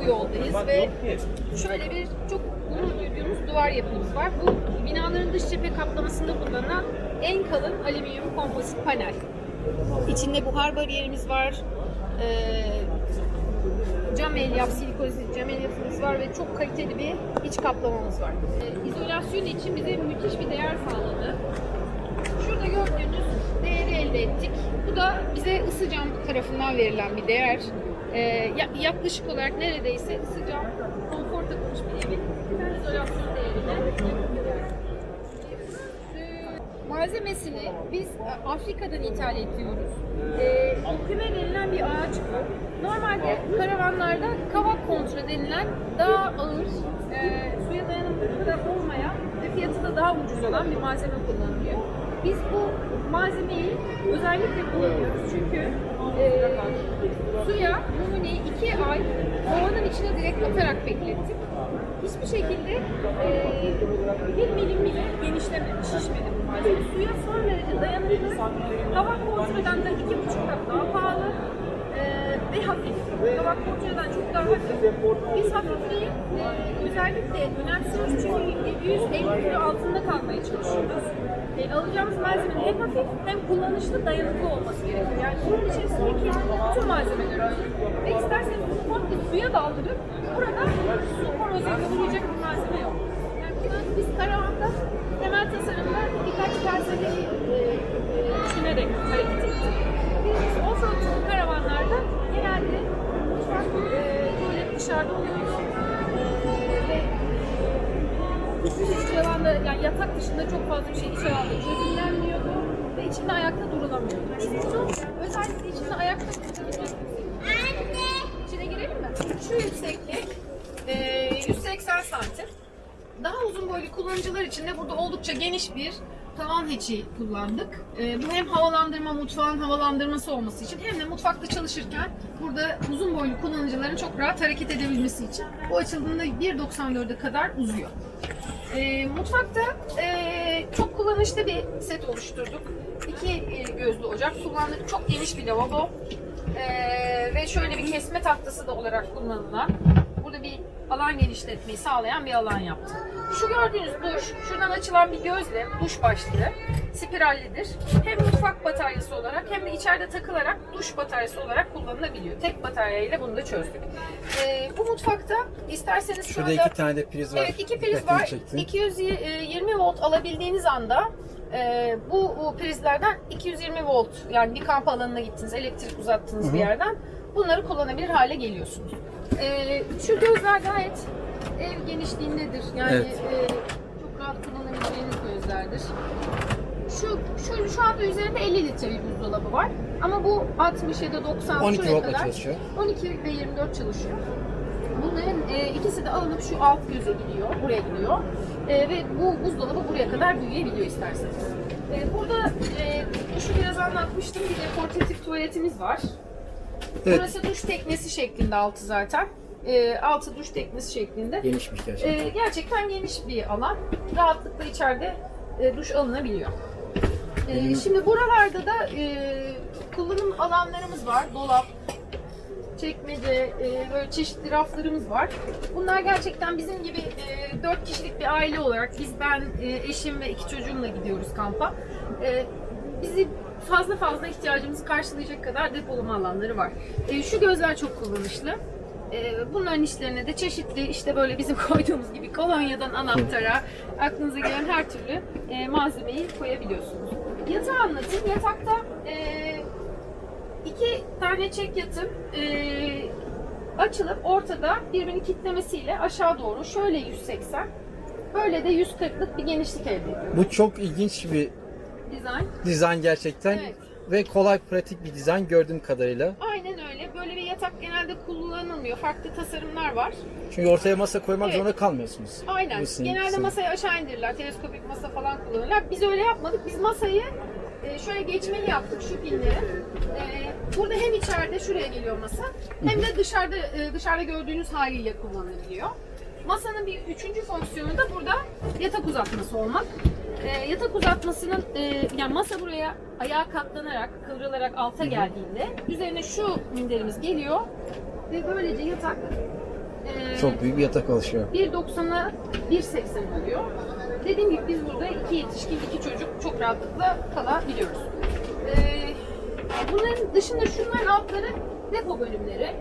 bu yoldayız ve şöyle bir çok gurur duyduğumuz duvar yapımız var. Bu binaların dış cephe kaplamasında kullanılan en kalın alüminyum kompozit panel. İçinde buhar bariyerimiz var. Eee cam elyaf, silikozit cam elyafımız var ve çok kaliteli bir iç kaplamamız var. Ee, izolasyon için bize müthiş bir değer sağladı. Şurada gördüğünüz değeri elde ettik. Bu da bize ısı cam tarafından verilen bir değer. Ya- yaklaşık olarak neredeyse ısı cam konfor takılmış bir evin izolasyon değerine malzemesini biz e, Afrika'dan ithal ediyoruz. Ee, küme denilen bir ağaç bu. Normalde karavanlarda kavak kontra denilen daha ağır, e, suya dayanıklı kadar olmayan ve fiyatı da daha ucuz olan bir malzeme kullanılıyor. Biz bu malzemeyi özellikle kullanıyoruz çünkü e, suya numuneyi iki ay kovanın içine direkt atarak beklettik. Hiçbir şekilde e, bir milim bile genişlemedi, şişmedi bu malzeme. Suya son derece dayanıklı, hava kontrolden de iki buçuk kat daha pahalı ve hafif. Hava kontrolden çok daha hafif. Biz hafifliği e, özellikle önemsiyoruz çünkü 750 kilo altında kalmaya çalışıyoruz. E, alacağımız malzemenin hem hafif hem kullanışlı dayanıklı olması gerekiyor. Yani bunun içerisindeki bütün malzemeler öyle. Ve isterseniz bunu komple suya daldırıp burada su korozyonu vuracak bir malzeme yok. Yani biz, karavanda temel tasarımda birkaç felsefeyi e, e, düşünerek hareket ettik. Birincisi offroad karavanlarda genelde mutfak e, tuvalet dışarıda oluyor. E, ve iç yani yatak dışında çok fazla bir şey iç alanda çözümlenmiyordu ve içinde ayakta durulamıyordu. Özellikle içinde ayakta durabilmek İçine girelim mi? Şu yükseklik e, 180 santim. Daha uzun boylu kullanıcılar için de burada oldukça geniş bir tavan heçi kullandık. E, bu hem havalandırma, mutfağın havalandırması olması için hem de mutfakta çalışırken burada uzun boylu kullanıcıların çok rahat hareket edebilmesi için. Bu açıldığında 1.94'e kadar uzuyor. E, mutfakta e, çok kullanışlı bir set oluşturduk. İki e, gözlü ocak kullandık. Çok geniş bir lavabo. Ee, ve şöyle bir kesme tahtası da olarak kullanılan burada bir alan genişletmeyi sağlayan bir alan yaptık. Şu gördüğünüz duş, şuradan açılan bir gözle duş başlığı spirallidir. Hem mutfak bataryası olarak hem de içeride takılarak duş bataryası olarak kullanılabiliyor. Tek batarya ile bunu da çözdük. Ee, bu mutfakta isterseniz şu Şurada anda... iki tane de priz var. Evet iki priz Dikkatimi var. çekti. 220 volt alabildiğiniz anda e, bu, bu prizlerden 220 volt yani bir kamp alanına gittiniz, elektrik uzattığınız bir yerden bunları kullanabilir hale geliyorsunuz. E, şu gözler gayet ev genişliğindedir. Yani Evet. e, çok rahat kullanabileceğiniz gözlerdir. Şu, şu, şu anda üzerinde 50 litre bir buzdolabı var. Ama bu 60 ya da 90 12 şuraya voltla kadar çalışıyor. 12 ve 24 çalışıyor. Bunların e, ikisi de alınıp şu alt göze gidiyor, buraya gidiyor. E, ve bu buzdolabı buraya kadar büyüyebiliyor isterseniz. E, burada e, duşu biraz anlatmıştım. Bir de portatif tuvaletimiz var. Evet. Burası duş teknesi şeklinde altı zaten. E, altı duş teknesi şeklinde. Genişmiş gerçekten. E, gerçekten geniş bir alan. Rahatlıkla içeride e, duş alınabiliyor. E, şimdi buralarda da e, kullanım alanlarımız var. Dolap, çekmece, e, böyle çeşitli raflarımız var. Bunlar gerçekten bizim gibi e, 4 kişilik bir aile olarak biz ben, e, eşim ve iki çocuğumla gidiyoruz kampa. E, bizi fazla fazla ihtiyacımızı karşılayacak kadar depolama alanları var. E, şu gözler çok kullanışlı. E, bunların içlerine de çeşitli işte böyle bizim koyduğumuz gibi kolonyadan anahtara aklınıza gelen her türlü e, malzemeyi koyabiliyorsunuz. Yatağı anlatayım. Yatakta e, iki tane çek yatım e, açılıp ortada birbirini kitlemesiyle aşağı doğru şöyle 180 böyle de 140'lık bir genişlik elde ediyor. Bu çok ilginç bir Dizayn. dizayn gerçekten. Evet. Ve kolay pratik bir dizayn gördüğüm kadarıyla. Aynen öyle. Böyle bir yatak genelde kullanılmıyor. Farklı tasarımlar var. Çünkü ortaya masa koymak Evet. zorunda kalmıyorsunuz. Aynen. Bu sizin- Genelde sizin- masayı aşağı indirirler. Teleskopik masa falan kullanırlar. Biz öyle yapmadık. Biz masayı e, şöyle geçmeli yaptık şu pinleri. E, burada hem içeride şuraya geliyor masa hem de dışarıda e, dışarıda gördüğünüz haliyle kullanılabiliyor. Masanın bir üçüncü fonksiyonu da burada yatak uzatması olmak. Ee, yatak uzatmasının e, yani masa buraya ayağa katlanarak, kıvrılarak alta geldiğinde üzerine şu minderimiz geliyor ve böylece yatak e, Çok büyük bir yatak oluşuyor. 1.90'a 1.80 oluyor. Dediğim gibi biz burada iki yetişkin, iki çocuk çok rahatlıkla kalabiliyoruz. Ee, bunların dışında şunların altları depo bölümleri.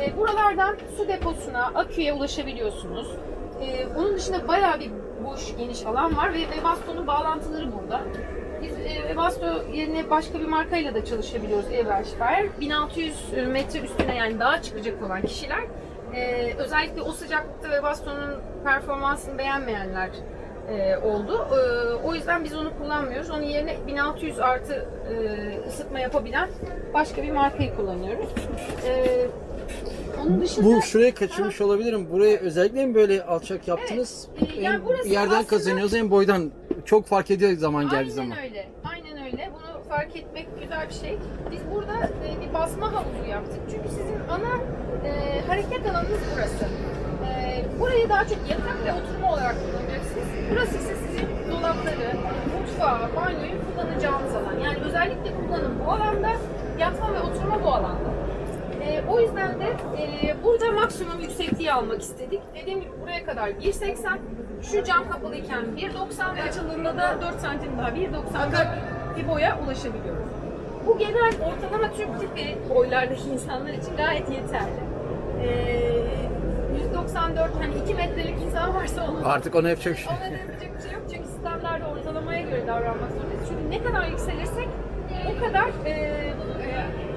Ee, buralardan su deposuna, aküye ulaşabiliyorsunuz. Ee, onun dışında bayağı bir boş, geniş alan var ve Webasto'nun bağlantıları burada. Biz e, Webasto yerine başka bir markayla da çalışabiliyoruz Everspire. 1600 metre üstüne yani dağa çıkacak olan kişiler ee, özellikle o sıcaklıkta ve bastonun performansını beğenmeyenler e, oldu. Ee, o yüzden biz onu kullanmıyoruz. Onun yerine 1600 artı e, ısıtma yapabilen başka bir markayı kullanıyoruz. Onun dışında Bu şuraya kaçırmış olabilirim. Burayı özellikle mi böyle alçak yaptınız? Evet, e, yani Hem burası yerden aslında- kazanıyoruz hem boydan. Çok fark ediyor zaman geldiği Aynen zaman. öyle. Aynen öyle. Bunu fark etmek güzel bir şey. Biz burada e, bir basma havuzu yaptık. Çünkü sizin ana e, hareket alanınız burası. E, burayı daha çok yatak ve oturma olarak kullanacaksınız. Burası ise sizin dolapları, mutfağı, banyoyu kullanacağınız alan. Yani özellikle kullanım bu alanda, yatma ve oturma bu alanda. E, o yüzden de e, burada maksimum yüksekliği almak istedik. Dediğim gibi buraya kadar 1.80, şu cam kapalıyken 1.90 ve açıldığında da 4 santim daha 1.94 bir boya ulaşabiliyoruz. Bu genel ortalama Türk tipi boylardaki insanlar için gayet yeterli. E, 194 hani 2 metrelik insan varsa onun Artık ona yapacak bir şey. ona yapacak bir şey yok çünkü standarda ortalamaya göre davranmak zorundayız. Çünkü ne kadar yükselirsek o kadar e, e,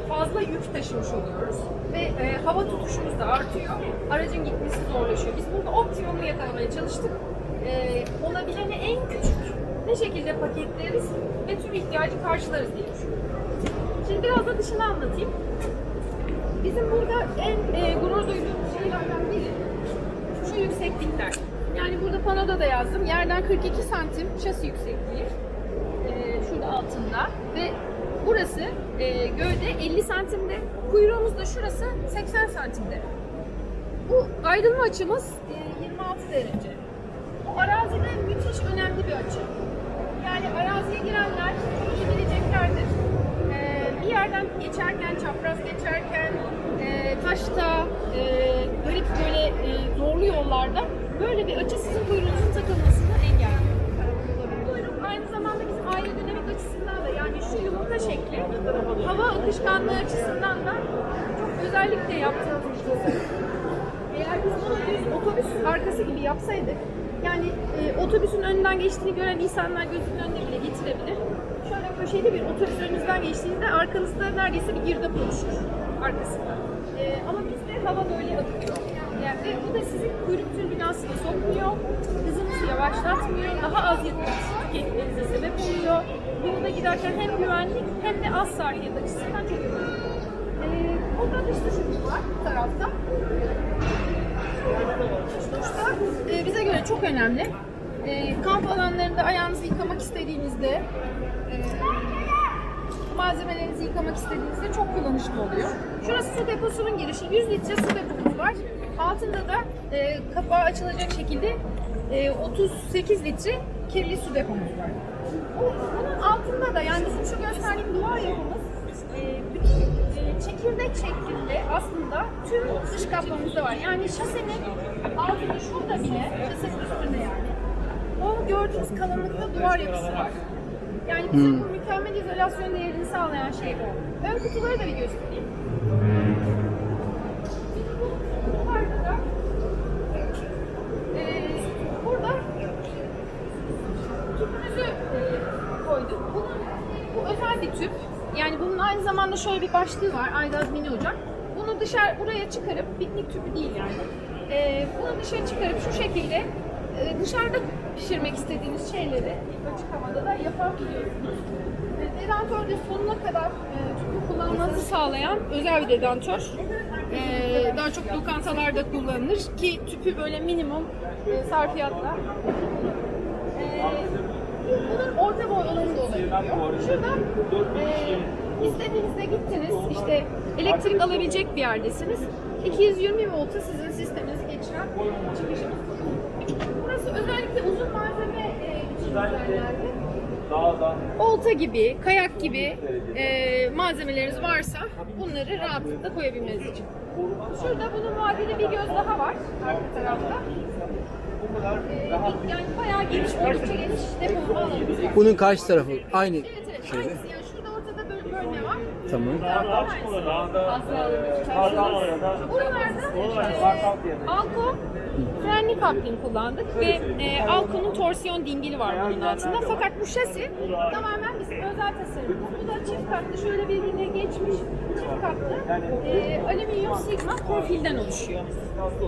fazla yük taşımış oluyoruz. Ve e, hava tutuşumuz da artıyor. Aracın gitmesi zorlaşıyor. Biz burada optimumu yakalamaya çalıştık. E, olabileni en küçük ne şekilde paketleriz ve tüm ihtiyacı karşılarız diye düşünüyorum. Şimdi biraz da dışını anlatayım. Bizim burada en e, gurur duyduğumuz şeylerden biri şu yükseklikler. Yani burada panoda da yazdım. Yerden 42 santim şasi yüksekliği. Ee, şurada altında. Ve burası e, gövde 50 santimde. Kuyruğumuz da şurası 80 santimde. Bu ayrılma açımız e, 26 derece. Bu arazide müthiş önemli bir açı. Yani araziye girenler iyi bileceklerdir. Ee, bir yerden geçerken, çapraz geçerken, e, taşta, e, garip böyle e, zorlu yollarda böyle bir açı sizin kuyruğunuzun takılmasını açısından da yani şu yumurta şekli hava akışkanlığı açısından da çok özellikle yaptığımız tasarım. Eğer biz bunu düz otobüs arkası gibi yapsaydık, yani e, otobüsün önünden geçtiğini gören insanlar gözünün önüne bile getirebilir. Şöyle köşeli bir otobüs önünüzden geçtiğinde arkanızda neredeyse bir girdap oluşur arkasında. E, ama bizde hava böyle akıyor. Ve bu da sizin kuyruk türbülansını sokmuyor, hızınızı yavaşlatmıyor, daha az yakıt tüketmenize sebep oluyor. Yolda giderken hem güvenlik hem de az sarfiyat açısından çok önemli. E, burada dış dışımız var bu tarafta. Duşta e, bize göre çok önemli. E, kamp alanlarında ayağınızı yıkamak istediğinizde, e, malzemelerinizi yıkamak istediğinizde çok kullanışlı oluyor. Şurası su deposunun girişi. 100 litre su depomuz var. Altında da e, kapağı açılacak şekilde e, 38 litre kirli su depomuz var. Bu- Bunun altında da yani bizim şu gösterdiğim duvar yapımız e, bütün e, çekirdek şeklinde aslında tüm dış kaplamızda var. Yani şasenin altında şurada bile, şasenin üstünde yani. O gördüğünüz kalınlıkta duvar yapısı var. Yani bizim bu mükemmel izolasyon değerini sağlayan şey bu. Ön kutuları da bir göstereyim. Bu kutularda da e, burada tüpümüzü e, koyduk. Bunun, bu özel bir tüp. Yani bunun aynı zamanda şöyle bir başlığı var. Aygaz mini ocak. Bunu dışarı buraya çıkarıp piknik tüpü değil yani. E, bunu dışarı çıkarıp şu şekilde e, dışarıda pişirmek istediğiniz şeyleri açık havada da yapabiliyorsunuz. E, sonuna kadar e, tüpü kullanmanızı sağlayan özel bir dedantör. E, daha çok lokantalarda kullanılır ki tüpü böyle minimum e, sarfiyatla olanı da olabiliyor. Şurada e, istediğinizde gittiniz, işte elektrik alabilecek bir yerdesiniz. 220 volta sizin sisteminizi geçiren çıkışımız. Burası özellikle uzun malzeme için düzenlendi. Olta gibi, kayak gibi e, malzemeleriniz varsa bunları rahatlıkla koyabilmeniz için. Şurada bunun vadeli bir göz daha var arka tarafta. Yani bayağı geniş, oldukça geniş depolama alanımız var. Bunun karşı tarafı aynı Evet evet, şeyde. aynısı yani şurada ortada böl- bölme var. Tamam. Buralarda e, Alko frenli coupling kullandık ve e, Alko'nun torsiyon dingili var bunun altında. Fakat bu şasi tamamen bizim özel tasarımımız. Çift katlı şöyle birbirine geçmiş çift katlı e, alüminyum sigma profilden oluşuyor.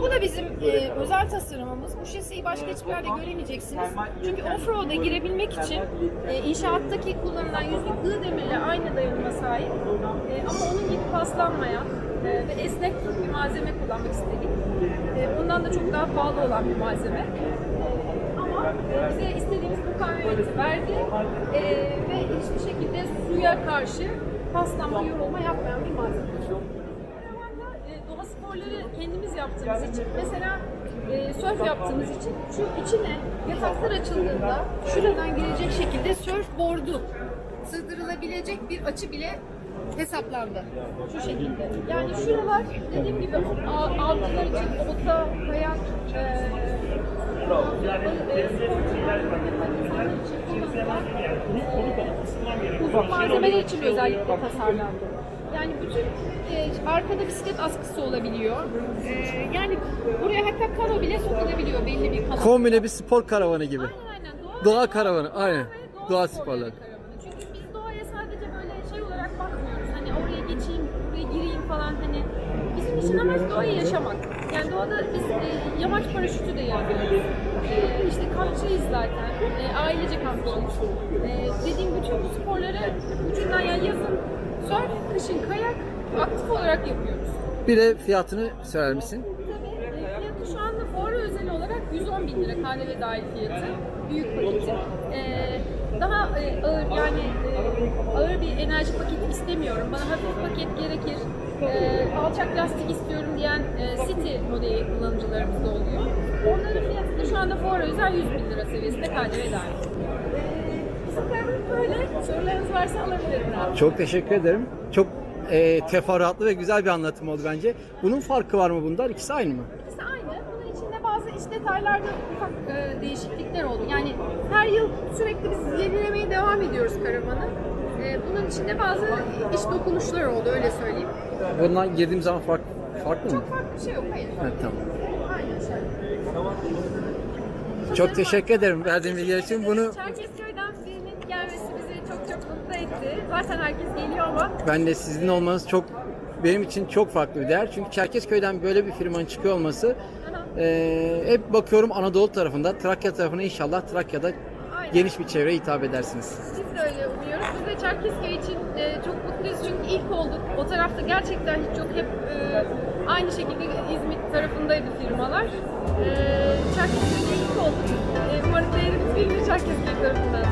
Bu da bizim e, özel tasarımımız. Bu şasiyi başka hiçbir yerde göremeyeceksiniz. Çünkü offroad'a girebilmek için e, inşaattaki kullanılan yüzlükığ demirle aynı dayanıma sahip. E, ama onun gibi paslanmayan e, ve esnek bir malzeme kullanmak istedik. E, bundan da çok daha pahalı olan bir malzeme. E, ama e, bize istediğimiz mukavemeti verdi E, ve hiçbir şekilde suya karşı paslanma, yorulma yapmayan bir malzeme. Karavanda e, doğa sporları kendimiz yaptığımız için mesela e, sörf yaptığımız için şu içine yataklar açıldığında şuradan girecek şekilde sörf boardu sığdırılabilecek bir açı bile hesaplandı. Şu şekilde. Yani şuralar dediğim gibi a- avcılar için ota, kayak, e, e, uzun malzemeler için özellikle tasarlandı. Yani bütün e, arkada bisiklet askısı olabiliyor. E, yani buraya hatta kano bile sokulabiliyor belli bir kano. Kombine bir spor karavanı gibi. Aynen aynen. Doğa karavanı, aynen. ve Doğa sporları. Çünkü biz doğaya sadece böyle şey olarak bakmıyoruz. Hani oraya geçeyim, buraya gireyim falan hani. Bizim için amaç doğayı yaşamak. Yani doğada biz e, yamaç paraşütü de yapıyoruz. E, işte kampçıyız zaten. E, ailece kampçıyız. E, dediğim bütün bu sporları ucundan yani yazın surf, kışın kayak aktif olarak yapıyoruz. Bir de fiyatını söyler misin? Tabii e, fiyatı şu anda fuara özel olarak 110 bin lira KDV dahil fiyatı. Büyük paketi. E, daha e, ağır yani e, ağır bir enerji paketi istemiyorum. Bana hafif paket gerekir. E, alçak lastik istiyorum diyen e, City modeli kullanıcılarımız da oluyor. Onların fiyatı da şu anda fuara özel 100 bin lira seviyesinde KDV dahil. E, bizim böyle. Sorularınız varsa alabilirim. rahat. Çok teşekkür ederim. Çok e, teferruatlı ve güzel bir anlatım oldu bence. Bunun farkı var mı bundan? İkisi aynı mı? İkisi aynı. Bunun içinde bazı iç detaylarda ufak e, değişiklikler oldu. Yani her yıl sürekli biz yenilemeye devam ediyoruz karavanı. E, bunun içinde bazı iç dokunuşlar oldu öyle söyleyeyim. Bundan girdiğim zaman fark, farklı mı? Çok farklı bir şey yok hayır. Evet, tamam. Aynı şey. Çok teşekkür ederim verdiğin bilgiler için. Bunu Çerkezköy'den birinin gelmesi bizi çok çok mutlu etti. Zaten herkes geliyor ama ben de sizin olmanız çok benim için çok farklı bir değer. Çünkü Çerkezköy'den böyle bir firmanın çıkıyor olması e, hep bakıyorum Anadolu tarafında, Trakya tarafına inşallah Trakya'da Aynen. Geniş bir çevreye hitap edersiniz. Biz de öyle umuyoruz. Biz de Çerkezköy için e, çok mutluyuz çünkü ilk olduk. O tarafta gerçekten hiç yok. Hep e, aynı şekilde İzmit tarafındaydı firmalar. E, Çerkezköy'de ilk olduk. E, umarım değerimiz gelir Çerkezköy tarafından.